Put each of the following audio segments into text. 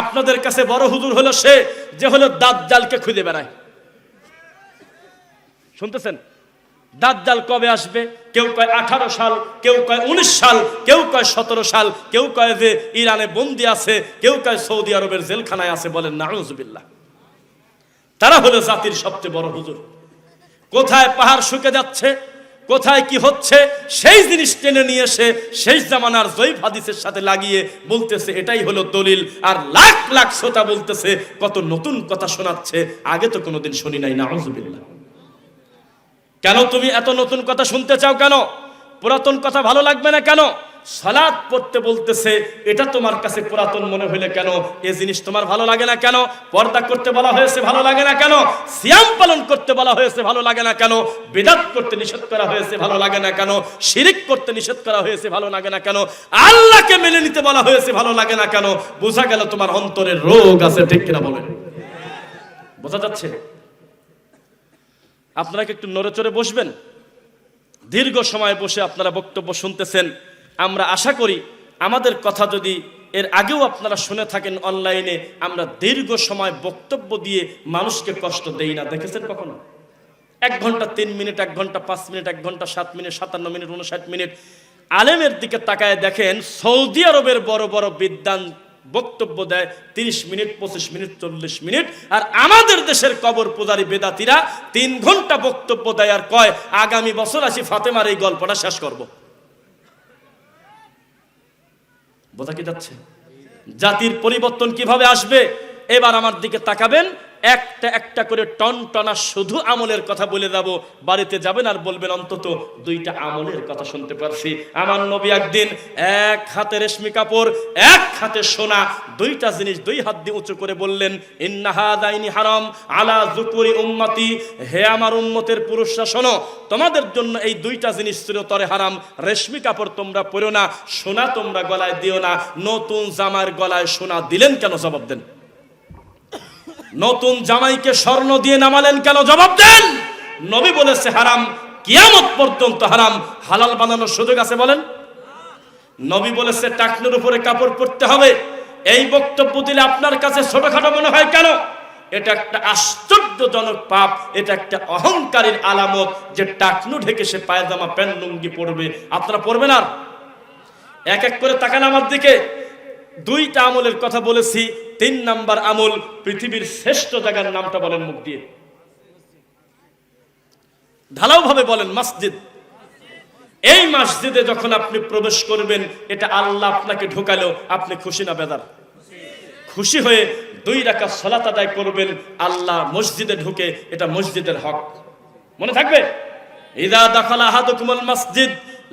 আপনাদের কাছে বড় হুজুর হলো সে যে হলো দাজ্জালকে খুঁজে বেড়ায়। শুনতেছেন? দাজ্জাল কবে আসবে? কেউ কয় আঠারো সাল, কেউ কয় উনিশ সাল, কেউ কয় সতেরো সাল, কেউ কয় যে ইরানে বন্দি আছে, কেউ কয় সৌদি আরবের জেলখানায় আছে বলেন, নাউজুবিল্লাহ। তারা হলো জাতির সবচেয়ে বড় হুজুর। কোথায় পাহাড় শুকে যাচ্ছে? কোথায় কি হচ্ছে, সেই জিনিস টেনে নিয়ে এসে শেষ জামানার জৈব হাদিসের সাথে লাগিয়ে বলতেছে, এটাই হলো দলিল। আর লাখ লাখ শ্রোতা বলতেছে, কত নতুন কথা শোনাচ্ছে, আগে তো কোনোদিন শুনি নাই না কেন তুমি এত নতুন কথা শুনতে চাও কেন? পুরাতন কথা ভালো লাগবে না কেন? সালাদ পড়তে বলতেছে, এটা তোমার কাছে পুরাতন মনে হইলে কেন? এ জিনিস তোমার ভালো লাগে না কেন? পর্দা করতে বলা হয়েছে ভালো লাগে না কেন? সিয়াম পালন করতে বলা হয়েছে ভালো লাগে না কেন? বেদাত করতে নিষেধ করা হয়েছে ভালো লাগে না কেন? শিরিক করতে নিষেধ করা হয়েছে ভালো লাগে না কেন? আল্লাহকে মেনে নিতে বলা হয়েছে ভালো লাগে না কেন? বোঝা গেল তোমার অন্তরের রোগ আছে, ঠিক কিনা বলেন? বোঝা যাচ্ছে? আপনারা কি একটু নড়ে চড়ে বসবেন? দীর্ঘ সময় বসে আপনারা বক্তব্য শুনতেছেন। আমরা আশা করি আমাদের কথা যদি এর আগেও আপনারা শুনে থাকেন অনলাইনে, আমরা দীর্ঘ সময় বক্তব্য দিয়ে মানুষকে কষ্ট দেই না। দেখেছেন কখনো? এক ঘণ্টা তিন মিনিট, এক ঘণ্টা পাঁচ মিনিট, এক ঘণ্টা সাত মিনিট, সাতান্ন মিনিট, উনষাট মিনিট। আলেমের দিকে তাকায় দেখেন, সৌদি আরবের বড় বড় বিদ্যান বক্তব্য দেয়, তিরিশ মিনিট, পঁচিশ মিনিট, চল্লিশ মিনিট। আর আমাদের দেশের কবর পূজারী বেদাতিরা তিন ঘণ্টা বক্তব্য দেয় আর কয়, আগামী বছর আসি ফাতেমার এই গল্পটা শেষ করব। বোঝা কি যাচ্ছে? জাতির পরিবর্তন কীভাবে আসবে? এবার আমার দিকে তাকাবেন। একটা একটা করে টন টনা শুধু আমলের কথা বলে যাব। বাড়িতে যাবেন আর বলবেন, অন্তত দুইটা আমলের কথা শুনতে পারছি। আমার নবী একদিন এক হাতে রেশমি কাপড়, এক হাতে সোনা, দুইটা জিনিস দুই হাত দিয়ে উঁচু করে বললেন ইন্নাহাদাইনি হারাম আলা জুকুরি উম্মতি। হে আমার উম্মতের পুরুষরা, শোনো, তোমাদের জন্য এই দুইটা জিনিস চিরতরে হারাম। রেশমি কাপড় তোমরা পরো না, সোনা তোমরা গলায় দিও না। নতুন জামার গলায় সোনা দিলেন কেন? জবাব দেন। নতুন জামাইকে স্বর্ণ দিয়ে নামালেন কেন? জবাব দেন। নবী বলেছে, হারাম। কিয়ামত পর্যন্ত হারাম। হালাল বানানোর সুযোগ আছে বলেন? নবী বলেছে, টাকনুর উপরে কাপড় পরতে হবে। এই বক্তব্য দিলে আপনার কাছে ছোটখাটো মনে হয় কেন? এটা একটা আশ্চর্যজনক পাপ। এটা একটা অহংকারীর আলামত যে টাকনু ঢেকে সে পায়জামা, প্যান্ট, লুঙ্গি পরবে। আপনারা পরবেন আর? এক এক করে তাকান আমার দিকে। দুইটা আমলের কথা বলেছি। তিন নাম্বার আমল পৃথিবীর শ্রেষ্ঠ জায়গার নামটা বলেন মুখ দিয়ে। ঢালাও ভাবে বলেন মসজিদ। এই মসজিদে যখন আপনি প্রবেশ করবেন, এটা আল্লাহ আপনাকে ঢোকালো, আপনি খুশি না বেদার খুশি হয়ে দুই রাখা সলাত আদায় করবেন, আল্লাহ মসজিদে ঢুকে এটা মসজিদের হক। মনে থাকবে? ইদা দখলা আহাদুকুমুল মসজিদ,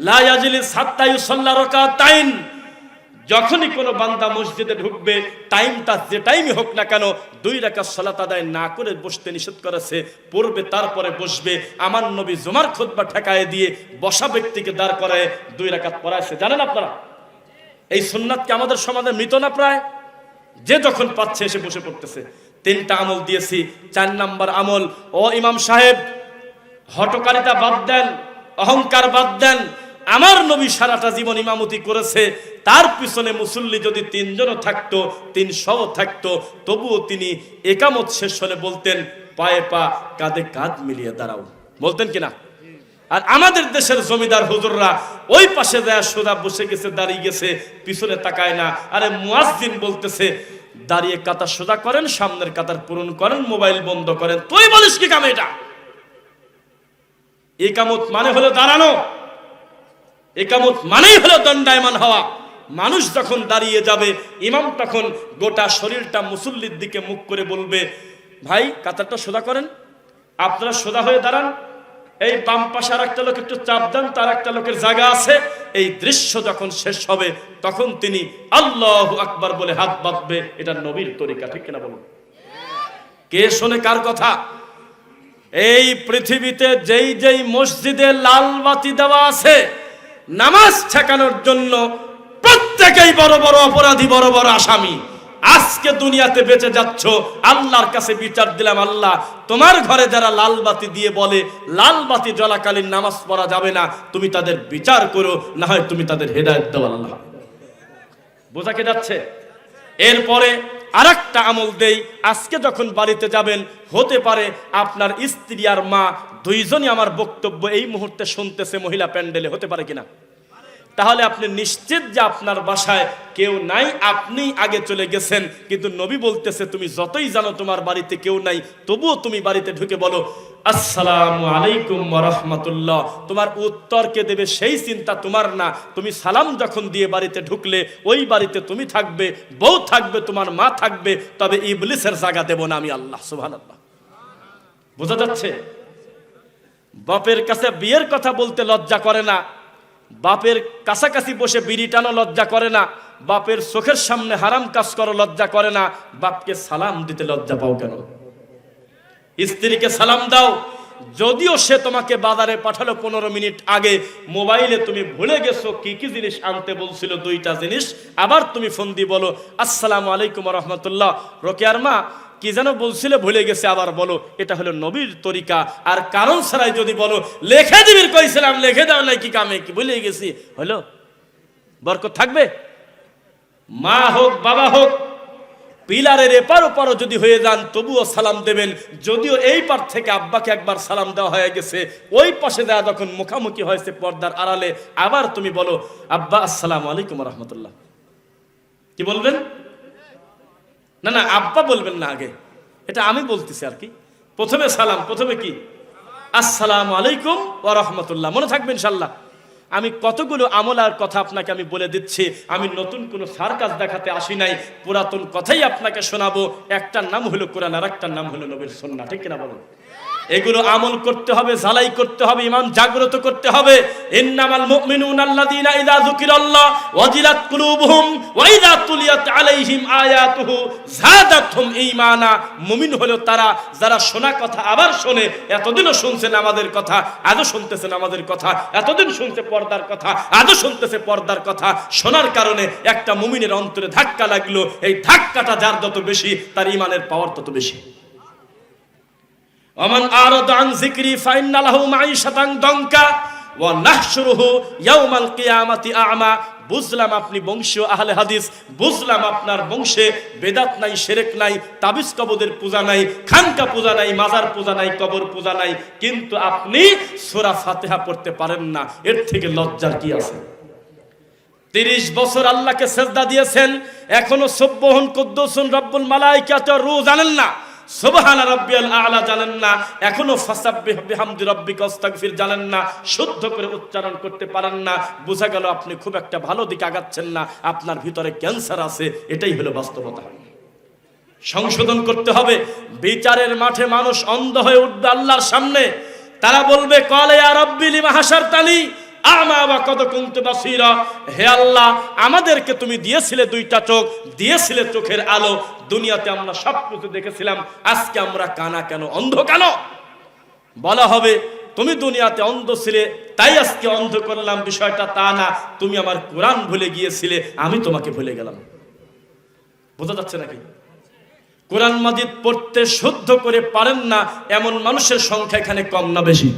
লা ইয়াজলিস হাত্তা ইউসাল্লা রাকাতাইন। যখনই কোনো বান্দা মসজিদে ঢুকবে টাইমটা যে টাইমই হোক না কেন, দুই রাকাত সালাত আদায় না করে বসতে নিষেধ করেছে, পড়বে, তারপরে বসবে, আমার নবী জমার খোদবা ঠেকায় দিয়ে বসা ব্যক্তিকে দাঁড় করায়, দুই রাকাত পড়াইছে জানেন আপনারা? এই সুন্নাতকে আমাদের সমাজে মৃত না প্রায়? যে যখন পাচ্ছে এসে বসে পড়তেছে। তিনটা আমল দিয়েছি, চার নাম্বার আমল, ও ইমাম সাহেব হটকারিতা বাদ দেন, অহংকার বাদ দেন আমার নবী সারাটা জীবন ইমামতি করেছে, তার পিছনে মুসল্লি যদি তিনজনও থাকতো তিন তিনশো থাকতো, তবুও তিনি একামত শেষ হলে বলতেন, পায়ে পা, কাঁধে কাঁধ মিলিয়ে দাঁড়াও। বলতেন কিনা? আর আমাদের দেশের জমিদার হুজুররা ওই পাশে দেয়া সোজা বসে গেছে, দাঁড়িয়ে গেছে, পিছনে তাকায় না। আরে মুয়াজ্জিন বলতেছে, দাঁড়িয়ে কাতার সোজা করেন, সামনের কাতার পূরণ করেন, মোবাইল বন্ধ করেন। তুই বলিস কি কাম এটা? একামত মানে হলো দাঁড়ানো। একামত মানেই হলো দণ্ডায়মান হওয়া। মানুষ যখন দাঁড়িয়ে যাবে, ইমাম তখন গোটা শরীরটা মুসল্লির দিকে মুখ করে বলবে, ভাই, কাতারটা সোজা করেন। আপনারা সোজা হয়ে দাঁড়ান। এই বাম পাশে আর একটা লোক একটু চাপ দেন, তার একটা লোকের জায়গা আছে। এই দৃশ্য যখন শেষ হবে, তখন তিনি আল্লাহ আকবার বলে হাত বাঁধবে। এটা নবীর তরিকা, ঠিক কিনা বলুন? কে শোনে কার কথা? এই পৃথিবীতে যেই যেই মসজিদে লাল বাতি দেওয়া আছে নামাজ ঠেকানোর জন্য প্রত্যেকেই বড় বড় অপরাধী, বড় বড় আসামি। আজকে দুনিয়াতে বেঁচে যাচ্ছ, আল্লাহর কাছে বিচার দিলাম, আল্লাহ, তোমার ঘরে যারা লাল বাতি দিয়ে বলে, লাল বাতি জ্বলাকালীন নামাজ পড়া যাবে না, তুমি তাদের বিচার করো, না হয় তুমি তাদের হেদায়ত দাও, আল্লাহ। বোঝা কে যাচ্ছে? এরপরে আর একটা আমল দেই, আজকে যখন বাড়িতে যাবেন, হতে পারে আপনার স্ত্রী আর মা দুইজনই আমার বক্তব্য এই মুহূর্তে শুনতেছে মহিলা প্যান্ডেলে, হতে পারে কিনা? তাহলে আপনি নিশ্চিত যে আপনার বাসায় কেউ নাই আপনি আগে চলে গেছেন। কিন্তু নবী বলতেছে, তুমি যতই জানো তোমার বাড়িতে কেউ নাই, তবুও তুমি বাড়িতে ঢুকে বলো, আসসালামু আলাইকুম রহমতুল্লাহ। তোমার উত্তরকে দেবে সেই চিন্তা তোমার না। তুমি সালাম যখন দিয়ে বাড়িতে ঢুকলে, ওই বাড়িতে তুমি থাকবে, বউ থাকবে, তোমার মা থাকবে, তবে ইবলিসের জায়গা দেব না আমি আল্লাহ, সুবহানাল্লাহ। বোঝা যাচ্ছে? বাপের কাছে বিয়ের কথা বলতে লজ্জা করে না। বাপের কাছাকাছি বসে বিড়ি টানো লজ্জা করে না। বাপের চোখের সামনে হারাম কাজ করো লজ্জা করে না। বাপকে সালাম দিতে লজ্জা পাও কেন? স্ত্রীকে সালাম দাও। যদিও সে তোমাকে বাজারে পাঠালো পনেরো মিনিট আগে, মোবাইলে তুমি ভুলে গেছো কি কি জিনিস আনতে বলছিল দুইটা জিনিস। আবার তুমি ফোন দিয়ে বলো, আসসালামু আলাইকুম রহমতুল্লাহ। রোকেয়ার মা কি যেন বলছিলে, ভুলে গেছে, আবার বলো, এটা হলো নবীর তরিকা। আর কারণ ছাড়াই যদি বলো, লেখে দিবির কইছিলাম লেখে দাও নাই কি কামে? কি ভুলে গেছি। হলো? বরকত থাকবে? মা হোক, বাবা হোক, পিলারের এপার ওপারও যদি হয়ে যান, তবুও সালাম দেবেন। যদিও এই পার থেকে আব্বাকে একবার সালাম দেওয়া হয়ে গেছে, ওই পাশে দেওয়া যখন মুখামুখি হয়েছে পর্দার আড়ালে, আবার তুমি বলো, আব্বা, আসসালামু আলাইকুম রহমতুল্লাহ। কি বলবেন? না না আব্বা বলবেন না আগে। এটা আমি বলতেছি আর কি। প্রথমে সালাম প্রথমে কি? আসসালাম আলাইকুম ও রহমতুল্লাহ। মনে থাকবেন ইনশাল্লাহ আমি কতগুলো আমল আর কথা আপনাকে আমি বলে দিচ্ছি। আমি নতুন কোনো সার্কাস দেখাতে আসি নাই। পুরাতন কথাই আপনাকে শোনাবো। একটার নাম হলো কোরআন আর একটার নাম হলো নবীর সন্না ঠিক কিনা বলুন? এগুলো আমল করতে হবে, ঝালাই করতে হবে ইমান জাগ্রত করতে হবে। ইন্নামাল মুমিনুন আল্লাযীনা ইযা যুকিরাল্লাহ ওয়াজিলাত কুলুবুহুম ওয়া ইযা তুলিয়াত আলাইহিম আয়াতুহু। যাদাতহুম ঈমানা। মুমিন হলো তারা, যারা শোনা কথা আবার এতদিনও শুনছেন আমাদের কথা, আজও শুনতেছেন আমাদের কথা, এতদিন শুনছে পর্দার কথা, আজও শুনতেছে পর্দার কথা। শোনার কারণে একটা মুমিনের অন্তরে ধাক্কা লাগল, এই ধাক্কাটা যার যত বেশি, তার ইমানের পাওয়ার তত বেশি। ওমান আরাদ আন যিকরি ফাইন্না লাহু মাঈশাতান দঙ্কা ওয়া নাহশুরুহু ইয়াউমাল কিয়ামাতি আ'মা। বুঝলাম আপনি বংশীয় আহলে হাদিস, বুঝলাম আপনার বংশে বেদাত নাই, শিরক নাই, তাবিজ কবদের পূজা নাই, খানকা পূজা নাই, মাজার পূজা নাই, কবর পূজা নাই, কিন্তু আপনি সোরা ফাতিহা পড়তে পারেন না। এর থেকে লজ্জার কি আছে? তিরিশ বছর আল্লাহকে সেজদা দিয়েছেন, এখনও সব্বহন কুদ্দুসুন রব্বুল মালাইকাতুর রূহ জানেন না। খুব একটা ভালো দিকে আগাচ্ছেন না। আপনার ভিতরে ক্যান্সার আছে, এটাই হলো বাস্তবতা। সংশোধন করতে হবে। বিচারের মাঠে মানুষ অন্ধ হয়ে উঠবে আল্লাহর সামনে। তারা বলবে, কলে আর মাহাসার তানি আমা বা কত কুমতে বাসিরা। হে আল্লাহ, আমাদেরকে তুমি দিয়েছিলে দুইটা চোখ, দিয়েছিলে চোখের আলো। দুনিয়াতে আমরা সব কিছু দেখেছিলাম, আজকে আমরা কানা কেন অন্ধ কেন? বলা হবে, তুমি দুনিয়াতে অন্ধ ছিলে, তাই আজকে অন্ধ করলাম, বিষয়টা তা না। তুমি আমার কোরআন ভুলে গিয়েছিলে, আমি তোমাকে ভুলে গেলাম। বোঝা যাচ্ছে নাকি? কোরআন মাজিদ পড়তে শুদ্ধ করে পারেন না, এমন মানুষের সংখ্যা এখানে কম না বেশি।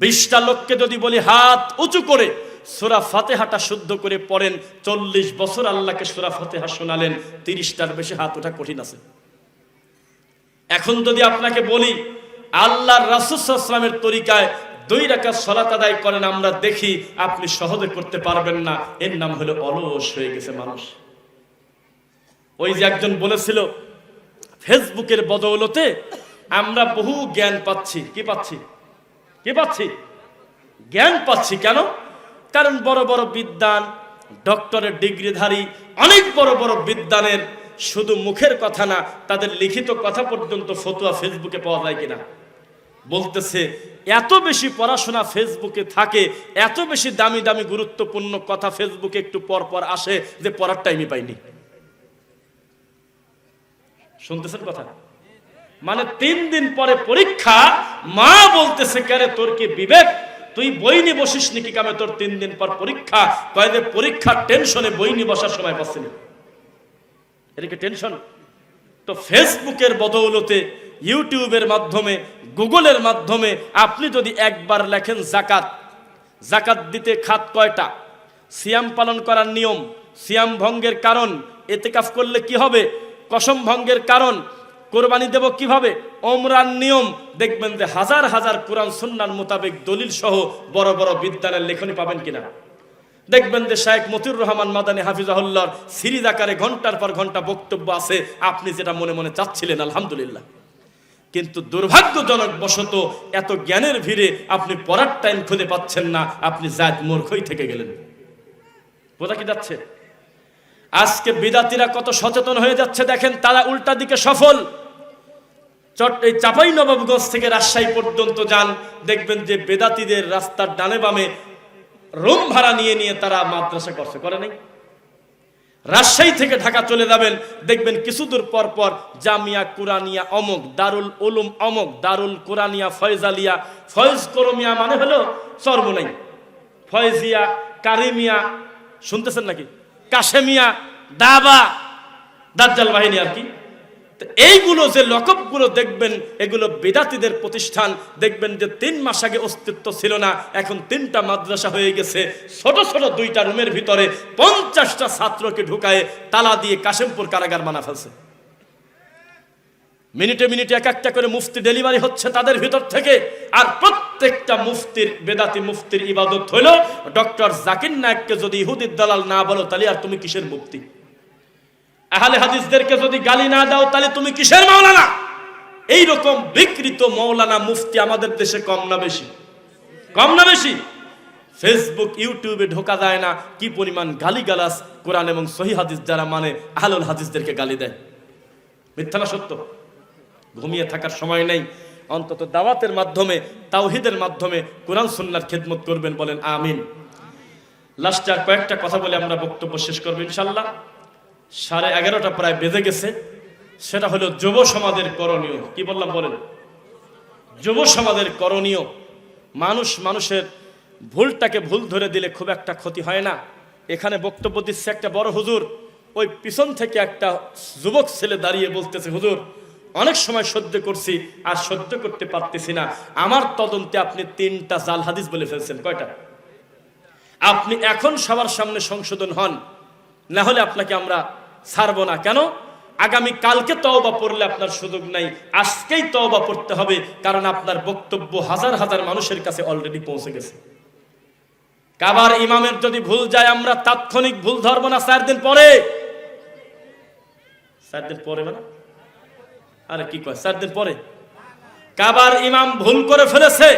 বিশটা লোককে যদি বলি হাত উঁচু করে, সুরা ফাতেহাটা শুদ্ধ করে পড়েন, চল্লিশ বছর আল্লাহকে সুরা ফাতেহা শোনালেন, তিরিশটার বেশি হাত ওঠা কঠিন আছে। এখন যদি আপনাকে বলি, আল্লাহর রাসুসালামের তরিকায় দুই রাকাত সলাত আদায় করেন, আমরা দেখি আপনি সহজে করতে পারবেন না, এর নাম হলো অলস হয়ে গেছে মানুষ। ওই যে একজন বলেছিল, ফেসবুকের বদৌলতে আমরা বহু জ্ঞান পাচ্ছি, কি পাচ্ছি? কি পাচ্ছি? জ্ঞান পাচ্ছি কেন? কারণ বড় বড় বিদ্যান ডক্টরের ডিগ্রিধারী, অনেক বড় বড় বিদ্যানের শুধু মুখের কথা না, তাদের লিখিত কথা পর্যন্ত ফতুয়া ফেসবুকে পাওয়া যায় কিনা? বলতেছে, এত বেশি পড়াশোনা ফেসবুকে থাকে, এত বেশি দামি দামি গুরুত্বপূর্ণ কথা ফেসবুকে একটু পর পর আসে যে পড়ার টাইমই পাইনি। শুনতেছেন কথা? মানে তিন দিন পরে পরীক্ষা, মা বলতেছে কেন তোর কি বিবেক? তুই বই নিয়ে বসিস নাকি কামে? তোর তিন দিন পর পরীক্ষা। কয়ে যে পরীক্ষার টেনশনে বই নিয়ে বসার সময় পাচ্ছি না এটা কি টেনশন তো ফেসবুকের বদৌলতে, ইউটিউবের মাধ্যমে, গুগলের মাধ্যমে আপনি যদি একবার লেখেন জাকাত জাকাত দিতে খাত কয়টা? সিয়াম পালন করার নিয়ম, সিয়াম ভঙ্গের কারণ, এতেকাফ করলে কি হবে? কসম ভঙ্গের কারণ কোরবানি দেব কীভাবে? অমরান নিয়ম। দেখবেন যে হাজার হাজার কোরআন সুন্নার মোতাবেক দলিল সহ বড় বড় বিদ্যালয়ের লেখনী পাবেন কিনা? দেখবেন যে শায়েখ মতিউর রহমান মাদানী হাফিজাহুল্লাহর সিরিজ আকারে ঘণ্টার পর ঘণ্টা বক্তব্য আছে, আপনি যেটা মনে মনে চাচ্ছিলেন, আলহামদুলিল্লাহ। কিন্তু দুর্ভাগ্যজনক বশত এত জ্ঞানের ভিড়ে আপনি পড়ার টাইম খুঁজে পাচ্ছেন না, আপনি জাত মূর্খই থেকে গেলেন। বোঝা কি যাচ্ছে? আজকে বিদাতিরা কত সচেতন হয়ে যাচ্ছে, দেখেন তারা উল্টা দিকে সফল। এই চাপাই নবাবগঞ্জ থেকে রাজশাহী পর্যন্ত যান। দেখবেন যে বেদাতিদের রাস্তার ডানে বামে রুম ভাড়া নিয়ে নিয়ে তারা মাদ্রাসা করছে। করে নাই? রাজশাহী থেকে ঢাকা চলে যাবেন। দেখবেন কিছুদূর পর পর জামিয়া কুরানিয়া অমক, দারুল উলুম অমক, দারুল কুরানিয়া ফয়জালিয়া। ফয়েজ করমিয়া মানে হলো সর্বনাই। ফয়েজিয়া, কারিমিয়া, শুনতেছেন নাকি? কাশেমিয়া, দাবা, দাজ্জাল বাহিনী আর কি। এইগুলো যে লকবগুলো দেখবেন, এগুলো বেদাতিদের প্রতিষ্ঠান, দেখবেন যে তিন মাস আগে অস্তিত্ব ছিল না, এখন তিনটা মাদ্রাসা হয়ে গেছে। ছোট ছোট দুইটা রুমের ভিতরে পঞ্চাশটা ছাত্রকে ঢুকায় তালা দিয়ে কাশেমপুর কারাগার বানা ফেলছে। মিনিটে মিনিটে এক একটা করে মুফতি ডেলিভারি হচ্ছে তাদের ভিতর থেকে। আর প্রত্যেকটা মুফতির, বেদাতি মুফতির ইবাদত হইল ডক্টর জাকির নায়ককে যদি ইহুদির দালাল না বলো, তাহলে আর তুমি কিসের মুক্তি আহলে হাদিসদেরকে যদি গালি না দাও, তাহলে তুমি কিসের মাওলানা? এই রকম বিকৃত মৌলানা মুফতি আমাদের দেশে কম না বেশি। কম না বেশি। ফেসবুক ইউটিউবে ঢোকা যায় না কি পরিমাণ গালি গালাস কোরআন এবং সহি হাদিস যারা মানে আহলুল হাদিসদেরকে গালি দেয়। মিথ্যা না সত্য? ঘুমিয়ে থাকার সময় নেই। অন্তত দাওয়াতের মাধ্যমে, তাওহিদের মাধ্যমে কোরআন সুন্নার খেদমত করবেন বলেন, আমিন। লাস্টে আর কয়েকটা কথা বলে আমরা বক্তব্য শেষ করব ইনশাল্লাহ সাড়ে এগারোটা প্রায় বেজে গেছে। সেটা হলো যুব সমাজের করণীয়। কি বললাম বলেন? যুব সমাজের করণীয়। মানুষ মানুষের ভুলটাকে ভুল ধরে দিলে খুব একটা ক্ষতি হয় না। এখানে বক্তব্য দিচ্ছে একটা বড় হুজুর। ওই পিছন থেকে একটা যুবক ছেলে দাঁড়িয়ে বলতেছে, হুজুর, অনেক সময় সহ্য করছি আর সহ্য করতে পারতেছি না। আমার তদন্তে আপনি তিনটা জাল হাদিস বলে ফেলছেন। কয়টা? আপনি এখন সবার সামনে সংশোধন হন। না হলে আপনাকে আমরা ছাড়বো না। কেন? আগামী কালকে তওবা পড়লে আপনার সুযোগ নাই। আজকেই তওবা পড়তে হবে, কারণ আপনার বক্তব্য হাজার হাজার মানুষের কাছে অলরেডি পৌঁছে গেছে। কাবার ইমামের যদি ভুল যায়, আমরা তাৎক্ষণিক ভুল ধরবো না চার দিন পরে। চার দিন পরে মানে? আরে কি কয়, চার দিন পরে? কাবার ইমাম ভুল করে ফেলেছে।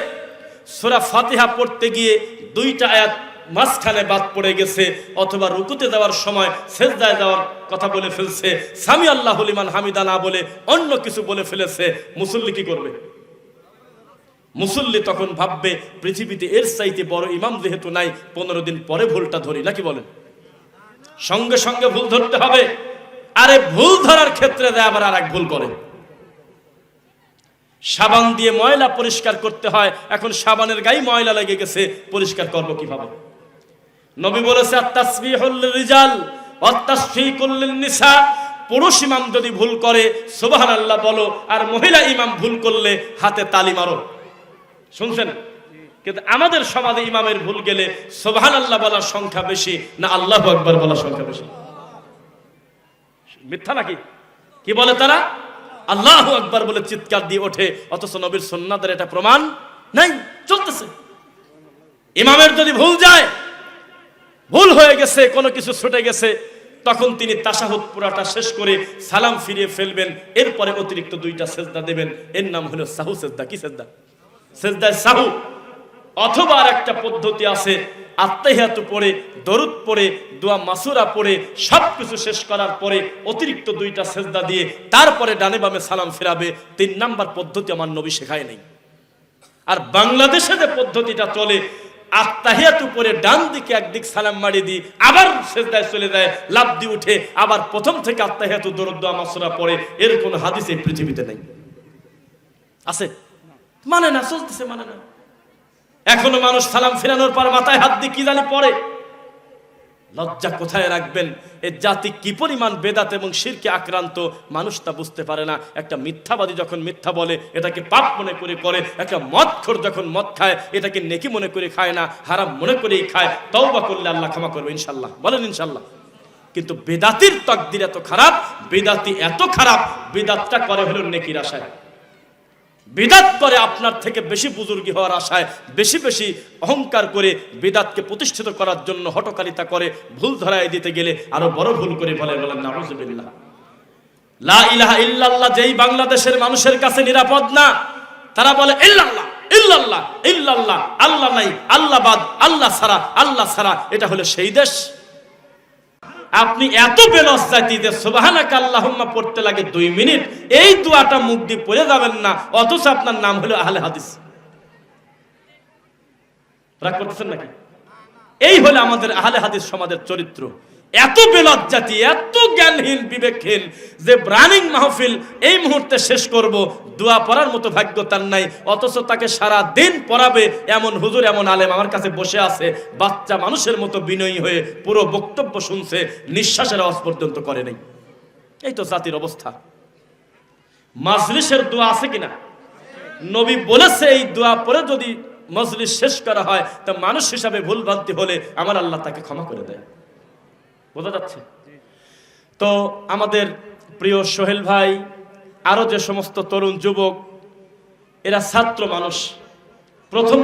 সুরা ফাতিহা পড়তে গিয়ে দুইটা আয়াত মাঝখানে বাদ পড়ে গেছে, অথবা রুকুতে যাওয়ার সময় সেজদায় যাওয়ার কথা বলে ফেলছে। সামি আল্লাহ লিমান হামিদা না বলে অন্য কিছু বলে ফেলেছে। মুসল্লি কি করবে? মুসল্লি তখন ভাববে, পৃথিবীতে এর চাইতে বড় ইমাম যেহেতু নাই, পনেরো দিন পরে ভুলটা ধরি, নাকি বলেন? সঙ্গে সঙ্গে ভুল ধরতে হবে। আরে ভুল ধরার ক্ষেত্রে আবার আর এক ভুল করে। সাবান দিয়ে ময়লা পরিষ্কার করতে হয়, এখন সাবানের গায়ে ময়লা লেগে গেছে, পরিষ্কার করব কীভাবে? নবী বলেছে নিসা পুরুষ ইমাম যদি ভুল করে, সুবহানাল্লাহ বলো, আর মহিলা ইমাম ভুল করলে হাতে তালি মারো। শুনছেন? কিন্তু আমাদের সমাজে ইমামের ভুল গেলে সুবহানাল্লাহ বলার সংখ্যা বেশি, না আল্লাহ আকবার বলার সংখ্যা বেশি। মিথ্যা নাকি? কি বলে তারা? আল্লাহ আকবার বলে চিৎকার দিয়ে ওঠে, অথচ নবীর সন্ন্যাদের এটা প্রমাণ নাই, চলতেছে। ইমামের যদি ভুল যায় ভুল হয়ে গেছে, কোনো কিছু ছুটে গেছে, তখন তিনি তাসাহুদ পুরাটা শেষ করে সালাম ফিরিয়ে ফেলবেন। এরপরে অতিরিক্ত দুইটা সেজদা দেবেন। এর নাম হলো সাহু সেজদা। কি সেজদা? সেজদায় সাহু। অথবা আর একটা পদ্ধতি আছে আত্মাহিয়াতু পড়ে, দরুদ পড়ে, দোয়া মাসুরা পড়ে সব কিছু শেষ করার পরে অতিরিক্ত দুইটা সেজদা দিয়ে তারপরে ডানে বামে সালাম ফেরাবে। তিন নাম্বার পদ্ধতি আমার নবী শেখায় নেই। আর বাংলাদেশে যে পদ্ধতিটা চলে আত্মাহিয়াত উপরে ডান দিকে একদিক সালাম মারি দি আবার সেজদায় চলে যায় লাভ দিয়ে উঠে, আবার প্রথম থেকে আত্মাহিয়াত দরদ্দ মাসুরা পড়ে এর কোনো হাদিস এই পৃথিবীতে নেই। আছে? মানে না, চলতেছে মানে না। এখনও মানুষ সালাম ফেরানোর পর মাথায় হাত দিয়ে কি জানি পড়ে। লজ্জা কোথায় রাখবেন? এ জাতি কি পরিমাণ বেদাত এবং শিরকে আক্রান্ত? মানুষ তা বুঝতে পারে না। একটা মিথ্যাবাদী যখন মিথ্যা বলে, এটাকে পাপ মনে করে করে, একটা মদখোর যখন মদ খায়, এটাকে নেকি মনে করে খায় না, হারাম মনে করেই খায়, তওবা করলে আল্লাহ ক্ষমা করবে ইনশাল্লাহ বলেন ইনশাল্লাহ কিন্তু বেদাতির তকদির এত খারাপ, বেদাতি এত খারাপ, বেদাতটা করে হলো নেকির আশায়। বেদাত করে আপনার থেকে বেশি বুজুর্গি হওয়ার আশায় বেশি বেশি অহংকার করে বেদাতকে প্রতিষ্ঠিত করার জন্য হটকারিতা করে ভুল ধরায় দিতে গেলে আরও বড় ভুল করে বলে লা ইল্লাল্লাহ যেই বাংলাদেশের মানুষের কাছে নিরাপদ না, তারা বলে, ইল্লাল্লাহ ইল্লাল্লাহ ইল্লাল্লাহ, আল্লাহ নাই, আল্লাহ বাদ, আল্লাহ ছাড়া আল্লাহ ছাড়া, এটা হলো সেই দেশ। আপনি এত বেলস দিতে যে সুবহানাকা আল্লাহুম্মা পড়তে লাগে দুই মিনিট, এই দোয়াটা মুখ দিয়ে পড়ে যাবেন না, অথচ আপনার নাম হলো আহলে হাদিস। রাগ করতেছেন নাকি? এই হলো আমাদের আহলে হাদিস সমাজের চরিত্র। এত বেলজ জাতি এত জ্ঞানহীন, বিবেকহীন যে ব্রানিং মাহফিল এই মুহূর্তে শেষ করব। দোয়া পড়ার মতো ভাগ্য তার নাই, অথচ তাকে সারা দিন পড়াবে এমন হুজুর, এমন আলেম আমার কাছে বসে আছে, বাচ্চা মানুষের মতো বিনয়ী হয়ে পুরো বক্তব্য শুনছে, নিঃশ্বাসের আওয়াজ পর্যন্ত করে নাই। এই তো জাতির অবস্থা। মাজলিসের দোয়া আছে কিনা? নবী বলেছে এই দোয়া পরে যদি মজলিস শেষ করা হয়, তা মানুষ হিসাবে ভুল ভ্রান্তি হলে আমার আল্লাহ তাকে ক্ষমা করে দেয়। বোঝা যাচ্ছে। তো আমাদের প্রিয় সোহেল ভাই আরও যে সমস্ত তরুণ যুবক, এরা ছাত্র মানুষ। প্রথম